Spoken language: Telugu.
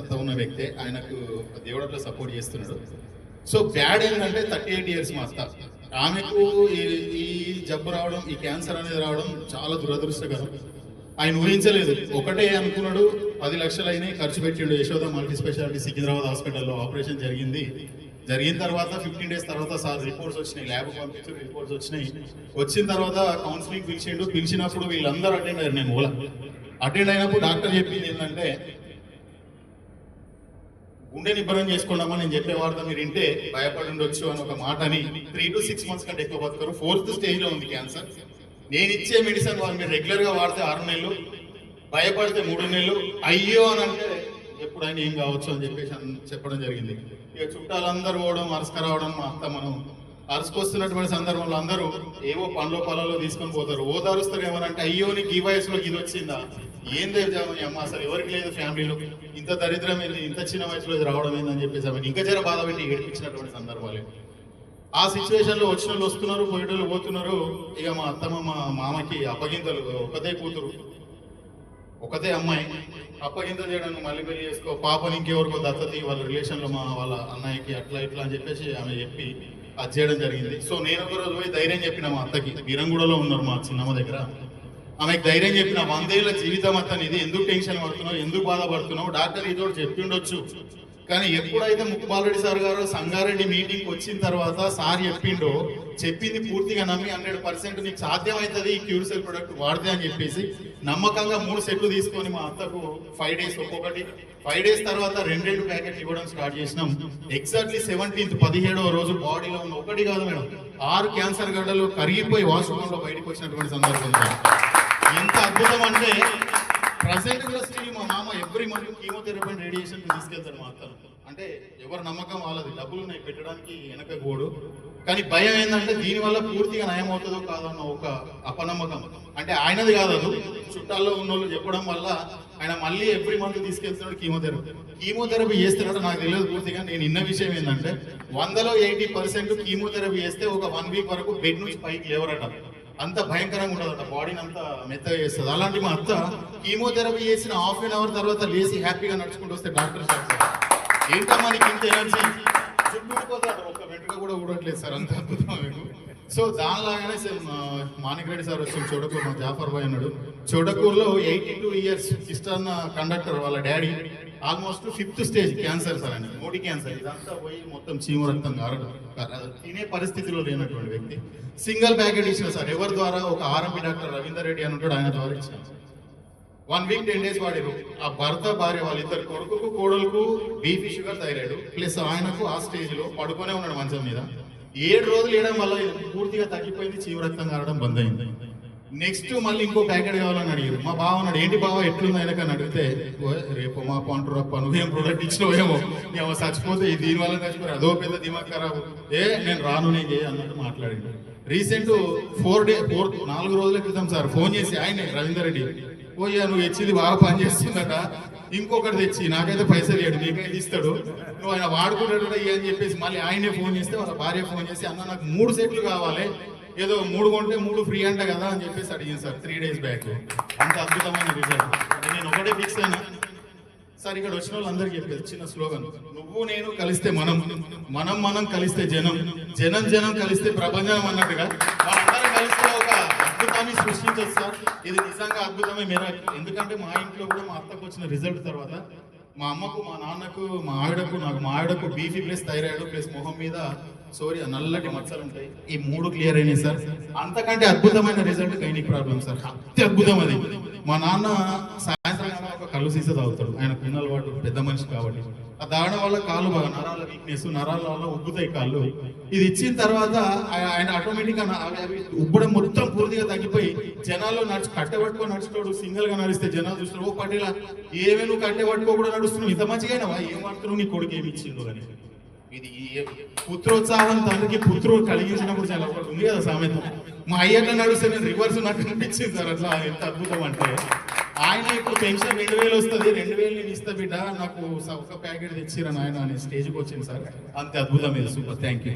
సత్తా ఉన్న వ్యక్తే ఆయనకు దేవుడు అట్లా సపోర్ట్ చేస్తున్నాడు. సో బ్యాడ్ ఏంటంటే థర్టీ ఎయిట్ ఇయర్స్ మా ఆమెకు ఈ- ఈ జబ్బు రావడం ఈ క్యాన్సర్ అనేది రావడం చాలా దురదృష్టకరం. ఆయన ఊహించలేదు. ఒకటే అనుకున్నాడు పది లక్షలు అయినాయి ఖర్చు పెట్టిండు. యశోద మల్టీ స్పెషాలిటీ సికింద్రాబాద్ హాస్పిటల్లో ఆపరేషన్ జరిగింది. జరిగిన తర్వాత ఫిఫ్టీన్ డేస్ తర్వాత సార్ రిపోర్ట్స్ వచ్చినాయి. ల్యాబ్ పంపించారు రిపోర్ట్స్ వచ్చినాయి. వచ్చిన తర్వాత కౌన్సిలింగ్ పిలిచిండు. పిలిచినప్పుడు వీళ్ళందరూ అటెండ్ అయ్యారు. నేను మూల అటెండ్ అయినప్పుడు డాక్టర్ చెప్పింది ఏంటంటే గుండె నిబ్బరం చేసుకున్నామని నేను చెప్పే మీరు వింటే భయపడి ఉండొచ్చు అని ఒక మాట అని త్రీ టు సిక్స్ మంత్స్ కంటే ఎక్కువ బతుకారు. ఫోర్త్ స్టేజ్లో ఉంది క్యాన్సర్ నేను ఇచ్చే మెడిసిన్ వాళ్ళు మీరు రెగ్యులర్గా వాడితే ఆరు నెలలు భయపడితే మూడు నెలలు అయ్యో అని అంటే ఎప్పుడైనా ఏం కావచ్చు అని చెప్పేసి చెప్పడం జరిగింది. ఇక చుట్టాలందరూ పోవడం అరసక రావడం మా అత్త మనం అరుసుకొస్తున్నటువంటి సందర్భంలో అందరూ ఏవో పనులు పొలాల్లో తీసుకొని పోతారు. ఓదారుస్తారు ఏమనంటే అయ్యో నీకు ఈ వయసులో ఇది వచ్చిందా? ఏం దేవజామని అమ్మ అసలు ఎవరికి లేదు ఫ్యామిలీలో. ఇంత దరిద్రం ఇంత చిన్న వయసులో రావడం ఏందని చెప్పేసి ఆమె ఇంకా జర బాధ పెట్టి ఏడిపించినటువంటి సందర్భాలు ఆ సిచ్యువేషన్లో వచ్చిన వాళ్ళు వస్తున్నారు పోయేటోళ్ళు పోతున్నారు. ఇక మా అత్తమ్మ మా మామకి అప్పగింతలు ఒకతే కూతురు ఒకతే అమ్మాయి. అప్పగింతలు చేయడానికి మళ్ళీ పెళ్ళి చేసుకో పాపని ఇంకెవరికో దత్తతి వాళ్ళ రిలేషన్లో మా వాళ్ళ అన్నయ్యకి అట్లా ఇట్లా అని చెప్పేసి ఆమె చెప్పి అది చేయడం జరిగింది. సో నేను ఒక రోజు పోయి ధైర్యం చెప్పిన మా అత్తకి. బీరంగూడలో ఉన్నారు మా చిన్నమ్మ దగ్గర. ఆమెకు ధైర్యం చెప్పిన వందేళ్ళ జీవితం అతను ఇది. ఎందుకు టెన్షన్ పడుతున్నావు? ఎందుకు బాధపడుతున్నావు? డాక్టర్ ఇది ఒకటి చెప్పి ఉండొచ్చు కానీ ఎప్పుడైతే ముక్కుబాలరెడ్డి సార్ గారు సంగారెడ్డి మీటింగ్ వచ్చిన తర్వాత సార్ చెప్పిండో చెప్పింది పూర్తిగా నమ్మి హండ్రెడ్ పర్సెంట్ నీకు సాధ్యమవుతుంది ఈ క్యూర్సెల్ ప్రొడక్ట్ వాడితే అని చెప్పేసి నమ్మకంగా మూడు సెట్లు తీసుకొని మా అత్తకు ఫైవ్ డేస్ ఒక్కొక్కటి. ఫైవ్ డేస్ తర్వాత రెండు రెండు ప్యాకెట్లు ఇవ్వడం స్టార్ట్ చేసినాం. ఎగ్జాక్ట్లీ సెవెంటీన్త్ పదిహేడవ రోజు బాడీలో ఉన్న ఒకటి కాదు మేడం ఆరు క్యాన్సర్ గడ్డలు కరిగిపోయి వాష్రూమ్లో బయటకు వచ్చినటువంటి సందర్భం. ఎంత అద్భుతం అంటే ప్రజెంట్ కూడా స్టిల్ మా మామ every month chemotherapy and radiation తీసుకెళ్తాడు మా అంటే ఎవరి నమ్మకం వాళ్ళది. డబ్బులు ఉన్నాయి పెట్టడానికి వెనక గోడు. కానీ భయం ఏంటంటే దీని వల్ల పూర్తిగా నయం అవుతుందో కాదో అన్న ఒక అపనమ్మకం. అంటే ఆయనది కాదు చుట్టాల్లో ఉన్న వాళ్ళు చెప్పడం వల్ల ఆయన మళ్ళీ ఎవ్రీ మంత్ తీసుకెళ్తున్నాడు కీమోథెరపీ. కీమోథెరపీ చేస్తున్నాడు నాకు తెలియదు పూర్తిగా. నేను ఇన్న విషయం ఏంటంటే వందలో ఎయిటీ పర్సెంట్ కీమోథెరపీ చేస్తే ఒక వన్ వీక్ వరకు బెడ్ నుంచి పైకి లేవరట. అంత భయంకరంగా ఉండదు బాడీని అంత మెత్తగా చేస్తుంది. అలాంటి మా అత్త కీమోథెరపీ చేసిన హాఫ్ అన్ అవర్ తర్వాత లేచి హ్యాపీగా నడుచుకుంటూ వస్తే డాక్టర్ ఏంటమ్మా నీకు ఇంత ఎనర్జీ చుట్టూపోతాడు ఎక్కడ కూడా ఊడట్లేదు సార్ అంత అద్భుతం మీకు. సో దానిలాగానే సార్ మా- సార్ వచ్చి చోడకూరు మా జాఫర్ బాయ్ అన్నాడు చోడకూరులో ఎయిటీ టూ ఇయర్స్ ఇష్టన్న కండక్టర్ వాళ్ళ daddy almost fifth stage cancer sir అండి మోడీ క్యాన్సర్. ఇదంతా పోయి మొత్తం చీమ రక్తం కారడం తినే పరిస్థితిలో లేనటువంటి వ్యక్తి. సింగిల్ ప్యాకెట్ ఇచ్చిన సార్ ఎవరి ద్వారా? ఒక ఆర్ఎంపీ డాక్టర్ రవీందర్ రెడ్డి అని ఉంటాడు ఆయన ద్వారా ఇచ్చిన వన్ వీక్ టెన్ డేస్ వాడారు. ఆ భర్త భార్య వాళ్ళిద్దరు కొడుకుకు కోడలకు బీపీ షుగర్ థైరాయిడ్. ప్లస్ ఆయనకు ఆ స్టేజ్లో పడుకొనే ఉన్నాడు మంచం మీద. ఏడు రోజులు వేయడం వల్ల పూర్తిగా తగ్గిపోయింది చీవ కారడం బంద్ అయింది. నెక్స్ట్ మళ్ళీ ఇంకో ప్యాకెట్ కావాలని అడిగారు. మా బావ అన్నాడు ఏంటి బావ ఎట్లుంది ఆయనకు? అని అడిగితే "ఓ, రేపు మా పంటరు అప్ప నువ్వేం ప్రోడక్ట్ ఇచ్చినవేమో. నేను చచ్చిపోతే దీని వల్ల చచ్చిపోయి అదో పెద్ద దిమాగ్ ఖరాబు. ఏ నేను రాను నేను అన్నట్టు మాట్లాడింది రీసెంట్ ఫోర్ డే ఫోర్ నాలుగు రోజుల క్రితం సార్ ఫోన్ చేసి ఆయన రవీందర్ రెడ్డి పోయా నువ్వు ఇచ్చింది బాగా పనిచేస్తుందట ఇంకొకటి తెచ్చి నాకైతే పైసలు ఇవ్వడు నీకైతే ఇస్తాడు. నువ్వు ఆయన వాడుకుంటాడు అని చెప్పేసి మళ్ళీ ఆయనే ఫోన్ చేస్తే వాళ్ళ భార్య ఫోన్ చేసి అన్న నాకు మూడు సెట్లు కావాలి. ఏదో మూడు కొంటే మూడు ఫ్రీ అంట కదా అని చెప్పేసి అడిగింది సార్ త్రీ డేస్ బ్యాక్ అంత అద్భుతమైన రిజల్ట్ నేను ఒకటే ఫిక్స్ అయినా సార్ ఇక్కడ వచ్చిన వాళ్ళందరికీ చెప్పేది చిన్న స్లోగన్ నువ్వు నేను కలిస్తే మనం మనం మనం కలిస్తే జనం. జనం జనం కలిస్తే ప్రపంచం అన్నట్టుగా. అద్భుతాన్ని సృష్టించదు సార్ ఇది నిజంగా అద్భుతమే మీరు ఎందుకంటే మా ఇంట్లో కూడా మా అత్తకు వచ్చిన రిజల్ట్ తర్వాత మా అమ్మకు మా నాన్నకు మా ఆవిడకు నాకు మా ఆవిడకు బీపీ ప్లస్ థైరాయిడ్ ప్లస్ మొహం మీద సోరీ నల్లటి మచ్చలు ఉంటాయి. ఈ మూడు క్లియర్ అయినాయి సార్. అంతకంటే అద్భుతమైన రిజల్ట్ గైనిక్ ప్రాబ్లం సార్. అత్యద్భుతం అది. మా నాన్న సాయంత్రం ఒక కళ్ళు సీసా తాగుతాడు. ఆయన పిన్నల వాడు పెద్ద మనిషి కాబట్టి. ఆ తాగడం వల్ల కాళ్ళు బాగా నరాల వీక్నెస్ నరాల వల్ల ఉబ్బుతాయి కాళ్ళు. ఇది ఇచ్చిన తర్వాత ఆయన ఆటోమేటిక్గా ఉబ్బడం మొత్తం పూర్తిగా తగ్గి జనాల్లో నడిచి కట్టె పట్టుకొని నడుచుకోడు సింగిల్గా నడిస్తే జనాలు చూస్తారు ఓ పటేలా ఏమే నువ్వు కట్టె పట్టుకో కూడా నడుస్తున్నావు? ఇంత మంచిగా ఏం పడుతున్నావు నీ కొడుకు ఏమి ఇచ్చిండు? అని. ఇది పుత్రోత్సాహం తండ్రికి పుత్రుడు కలిగించినప్పుడు చాలా ఒకటి ఉంది కదా సామెత. మా అయ్యట్లా నడుస్తే నేను రివర్స్ నాకు అనిపించింది సార్. అట్లా ఎంత అద్భుతం అంటే. ఆయన ఇప్పుడు పెన్షన్ రెండు వేలు వస్తుంది రెండు వేలు నేను ఇస్తా బిడ్డ నాకు ఒక ప్యాకెట్ తెచ్చిరా నాయన అనే స్టేజ్కి వచ్చింది సార్. అంతే అద్భుతం ఇది. సూపర్. Thank you.